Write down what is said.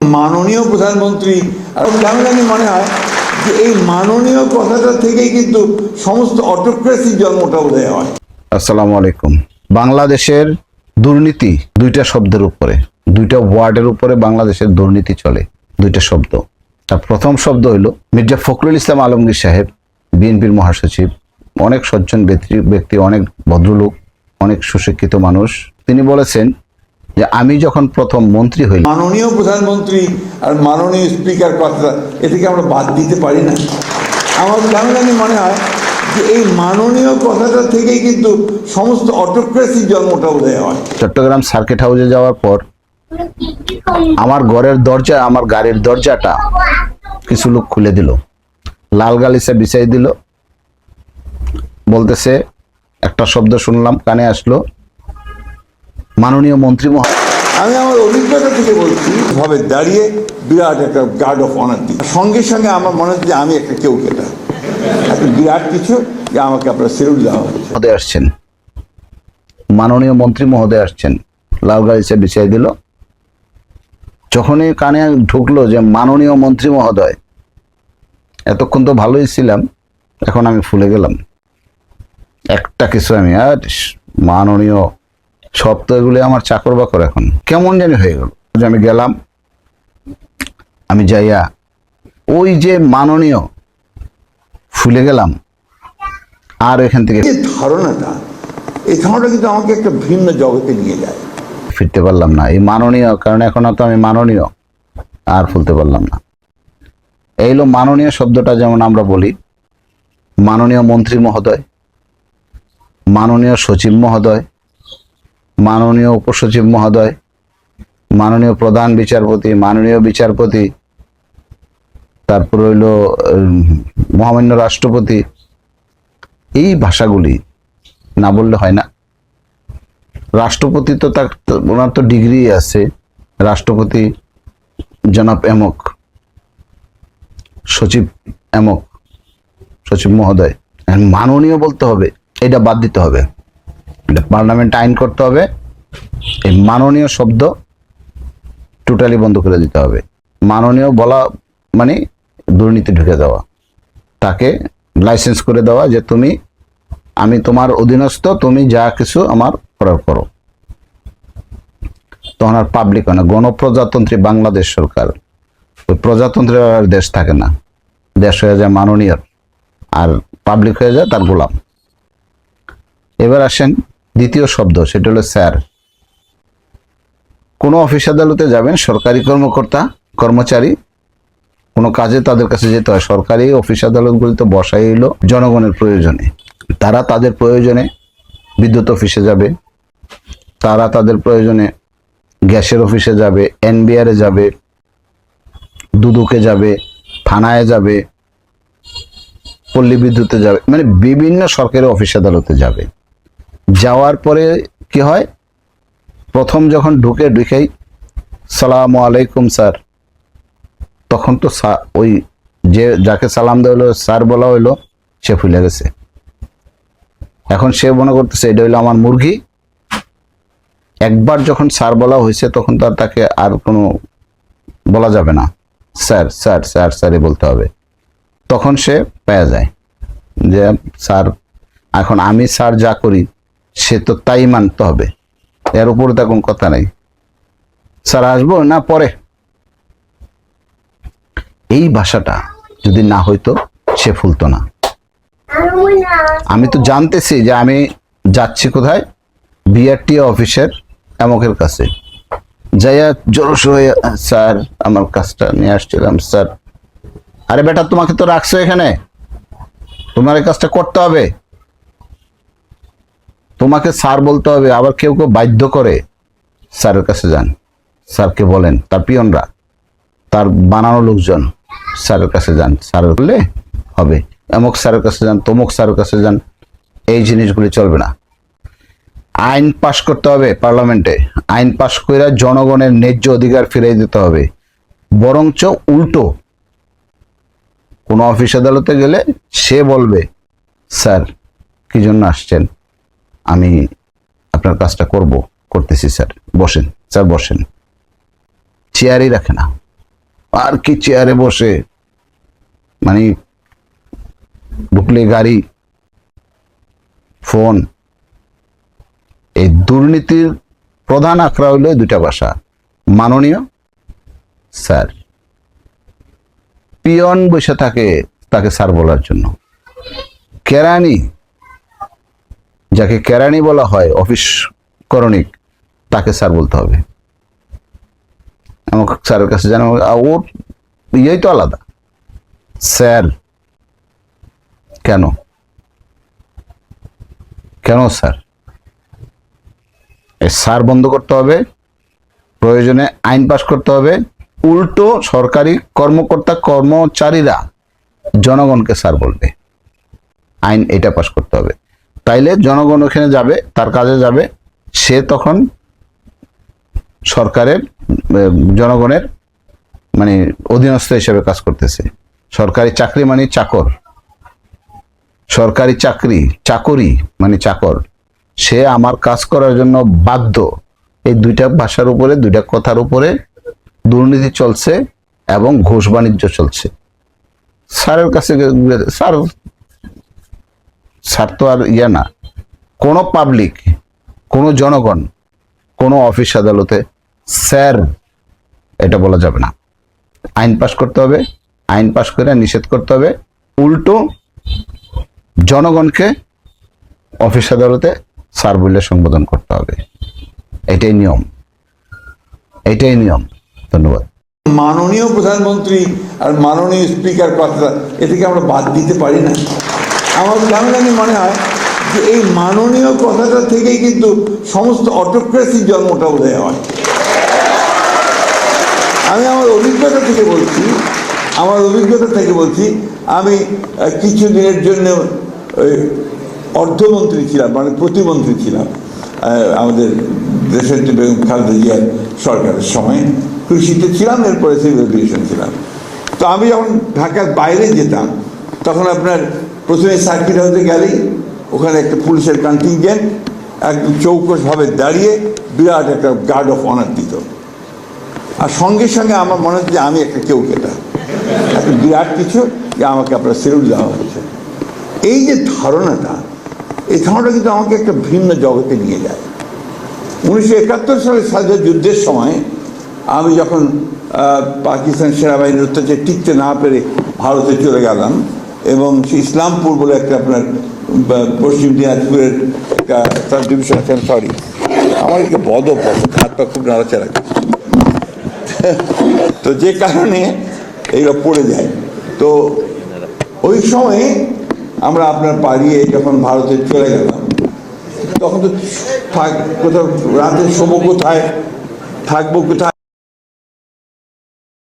মাননীয় প্রধানমন্ত্রী কেন জানি মনে হয়, যে এই মাননীয় কথাটা থেকেই কিন্তু সমস্ত অটোক্রেসির জন্মটা বোধহয় হয়। আসসালামু আলাইকুম। বাংলাদেশের দুর্নীতি দুইটা শব্দের উপরে, দুইটা ওয়ার্ডের উপরে বাংলাদেশের দুর্নীতি চলে, দুইটা শব্দ। তার প্রথম শব্দ হইল, মির্জা ফখরুল ইসলাম আলমগীর সাহেব, বিএনপির মহাসচিব, অনেক সজ্জন ব্যক্তি, অনেক ভদ্রলোক, অনেক সুশিক্ষিত মানুষ। তিনি বলেছেন যে আমি যখন প্রথম মন্ত্রী হইলাম। মাননীয় প্রধানমন্ত্রী আর মাননীয় স্পিকার কথাটা এ থেকে আমরা বাদ দিতে পারি না। আমার কেন জানি মনে হয় যে এই মাননীয় কথাটা থেকেই কিন্তু সমস্ত অটোক্রেসির জন্মটা বোধহয় হয়। চট্টগ্রাম সার্কিট হাউসে যাওয়ার পর আমার ঘরের দরজা আমার গাড়ির দরজাটা কিছু লোক খুলে দিল। লাল গালিচা বিছাই দিল। বলতেছে একটা শব্দ শুনলাম কানে আসলো। মাননীয় মন্ত্রী মহোদয় আমি আমার অভিজ্ঞতা থেকে বলছি ভাবে দাঁড়িয়ে বিরাট একটা গার্ড অফ অনার দিই সঙ্গে সঙ্গে আমার মনে হচ্ছে আমি একটা কেউ কেটা। একটা বিরাট কিছু যে আমাকে আপনার সেলুট দেওয়া হচ্ছে। আসছেন। মাননীয় মন্ত্রী মহোদয় আসছেন। লাল গালিচা বিছাই দিল। যখনই কানে ঢুকলো যে মাননীয় মন্ত্রী মহোদয়, এতক্ষণ তো ভালোই ছিলাম, এখন আমি ফুলে গেলাম। একটা কিছু আমি আর মাননীয় তো আমার চাকর বাকর এখন। কেমন জানি হয়ে গেল। যে আমি গেলাম আমি যাইয়া ওই যে মাননীয় ফুলে গেলাম আর এখান থেকে ধারণাটা এই ধারণাটা কিন্তু আমাকে একটা ভিন্ন জগতে নিয়ে যায়। ফিরতে পারলাম না। এই মাননীয় কারণ এখন তো আমি মাননীয় আর ফুলতে পারলাম না। এই হলো মাননীয় শব্দটা যেমন আমরা বলি। মাননীয় মন্ত্রী মহোদয় মাননীয় সচিব মহোদয় মাননীয় উপসচিব মহোদয়, মাননীয় প্রধান বিচারপতি, মাননীয় বিচারপতি, তারপর হইল মহামান্য রাষ্ট্রপতি, এই ভাষাগুলি না বললে হয় না। রাষ্ট্রপতি তো তার ওনার তো ডিগ্রি আছে, রাষ্ট্রপতি জনাব এমক, সচিব এমক, সচিব মহোদয়। মাননীয় বলতে হবে, এটা বাদ দিতে হবে। এটা পার্লামেন্ট আইন করতে হবে। এই মাননীয় শব্দ টোটালি বন্ধ করে দিতে হবে। মাননীয় বলা মানে দুর্নীতি ঢুকে দেওয়া। তাকে লাইসেন্স করে দেওয়া যে তুমি, আমি তোমার অধীনস্থ, তুমি যা কিছু আমার করার করো। তখন আর পাবলিক হয় না। গণপ্রজাতন্ত্রী বাংলাদেশ সরকার, ওই প্রজাতন্ত্রের দেশ থাকে না। দেশ হয়ে যায় মাননীয়, আর পাবলিক হয়ে যায় তার গোলাম। এবার আসেন দ্বিতীয় শব্দ, সেটা হলো স্যার। কোনো অফিস আদালতে যাবেন, সরকারি কর্মকর্তা, কর্মচারী, কোনো কাজে তাদের কাছে যেতে হয়। সরকারি অফিস আদালতগুলিতে বসাই এলো জনগণের প্রয়োজনে। তারা তাদের প্রয়োজনে বিদ্যুৎ অফিসে যাবে, তারা তাদের প্রয়োজনে গ্যাসের অফিসে যাবে এনবিআরে যাবে, দুদুকে যাবে, থানায় যাবে, পল্লী বিদ্যুতে যাবে মানে বিভিন্ন সরকারি অফিস আদালতে যাবে। যাওয়ার পরে কি হয়? প্রথম যখন ঢুকে ঢুকেই, সালাম আলাইকুম, স্যার। তখন তো ওই যে, যাকে সালাম দেওয়া হলো, স্যার বলা হইল, সে ফুলে গেছে। এখন সে মনে করতেছে, এটা হইল আমার মুরগি। একবার যখন স্যার বলা হয়েছে তখন তো আর তাকে আর কোনো বলা যাবে না। স্যার স্যার স্যার, স্যারই বলতে হবে। তখন সে পেয়ে যায় যে, স্যার, এখন আমি স্যার যা করি, সে তো তাই মানতে হবে। এর উপরে তো কোনো কথা নেই। স্যার, আসব না পরে? এই ভাষাটা যদি না হইতো, সে ফুলতো না। আমি তো জানতেছি যে আমি যাচ্ছি কোথায়? বিআরটি অফিসের এমকের কাছে। যাইয়া জোরস হয়ে স্যার, আমার কাজটা নিয়ে আসছিলাম, স্যার। আরে বেটা, তোমাকে তো রাখছো এখানে। তোমার এই কাজটা করতে হবে। তোমাকে স্যার বলতে হবে, আবার কেউ কেউ বাধ্য করে স্যারের কাছে যান। স্যারকে বলেন, তার পিয়নরা, তার বানানো লোকজন স্যারের কাছে যান। স্যার বললে হবে। এমক স্যারের কাছে যান, তমুক স্যারের কাছে যান, এই জিনিসগুলি চলবে না। আইন পাশ করতে হবে পার্লামেন্টে। আইন পাশ করে জনগণের ন্যায্য অধিকার ফিরিয়ে দিতে হবে। বরঞ্চ উল্টো। কোনো অফিস আদালতে গেলে সে বলবে, স্যার, কি জন্য আসছেন? আমি আপনার কাজটা করব, করতেছি, স্যার। বসেন স্যার, বসেন। চেয়ারই রাখে না। আর কি চেয়ারে বসে? মানে ঢুকলে গাড়ি, ফোন, এই দুর্নীতির প্রধান আখড়া হইল দুইটা ভাষা। মাননীয়, স্যার। পিয়ন বসে থাকে তাকে স্যার বলার জন্য। কেরানি যাকে কেরানি বলা হয়, অফিস করণিক, তাকে স্যার বলতে হবে। আমাকে স্যারের কাছে জানা ওর ইয়েই তো আলাদা। স্যার, কেন? কেন স্যার? স্যার বন্ধ করতে হবে, প্রয়োজনে আইন পাশ করতে হবে। উল্টো সরকারি কর্মকর্তা কর্মচারীরা জনগণকে স্যার বলবে। আইন এটা পাশ করতে হবে। তাইলে জনগণ ওখানে যাবে, তার কাজে যাবে। সে তখন সরকারের জনগণের মানে অধীনস্থ হিসেবে কাজ করতেছে। সরকারি চাকরি মানে চাকর। সরকারি চাকরি চাকরি মানে চাকর। সে আমার কাজ করার জন্য বাধ্য। এই দুইটা ভাষার উপরে, দুইটা কথার উপরে দুর্নীতি চলছে এবং ঘুষ বাণিজ্য চলছে। স্যারের কাছে স্যার স্যার তো আর ইয়া না। কোনো পাবলিক কোনো জনগণ, কোনো অফিস আদালতে, স্যার, এটা বলা যাবে না। আইন পাশ করতে হবে, আইন পাশ করে নিষেধ করতে হবে। উল্টো, জনগণকে অফিস আদালতে স্যার বলে সম্বোধন করতে হবে। এটাই নিয়ম। এটাই নিয়ম। ধন্যবাদ। মাননীয় প্রধানমন্ত্রী আর মাননীয় স্পিকার কথা এ থেকে আমরা বাদ দিতে পারি না। আমার কেন জানি মনে হয় যে এই মাননীয় কথাটা থেকেই কিন্তু সমস্ত অটোক্রেসির জন্মটা বোধহয় হয়। আমি আমার অভিজ্ঞতা থেকে বলছি, আমার অভিজ্ঞতা থেকে বলছি, আমি কিছু দিনের জন্য, ওই, অর্থমন্ত্রী ছিলাম মানে প্রতিমন্ত্রী ছিলাম আমাদের দেশের বেগম খালেদা জিয়ার সরকারের সময়। কৃষিতে ছিলাম, এরপরে সিভিল এভিয়েশন ছিলাম। তো আমি যখন ঢাকার বাইরে যেতাম, তখন আপনার প্রথমে সার্কিট হাউসে গেলেই ওখানে একটা পুলিশের কন্টিনজেন্ট একদম চৌকসভাবে দাঁড়িয়ে বিরাট একটা গার্ড অফ অনার দিত। আর সঙ্গে সঙ্গে আমার মনে হচ্ছে যে আমি একটা কেউ কেটা একটা বিরাট কিছু যে আমাকে আপনার সেলুট দেওয়া হচ্ছে। এই যে ধারণাটা, এই ধারণাটা কিন্তু আমাকে একটা ভিন্ন জগতে নিয়ে যায়। উনিশশো একাত্তর সালে স্বাধীনতা যুদ্ধের সময় আমি যখন পাকিস্তান সেনাবাহিনীর অত্যাচার টিকতে না পেরে ভারতে চলে গেলাম এবং ইসলামপুর বলে একটা আপনার পশ্চিম দিনাজপুরের সাব ডিভিশন আছে সরি আমার একটা বদ পদ হাত পা খুব নাড়াচাড়া। তো যে কারণে এইগুলো পড়ে যায়। তো ওই সময়ে আমরা আপনার পাড়িয়ে যখন ভারতে চলে গেলাম, তখন তো থাক, কোথাও রাতে শোবো কোথায়, থাকব কোথায়?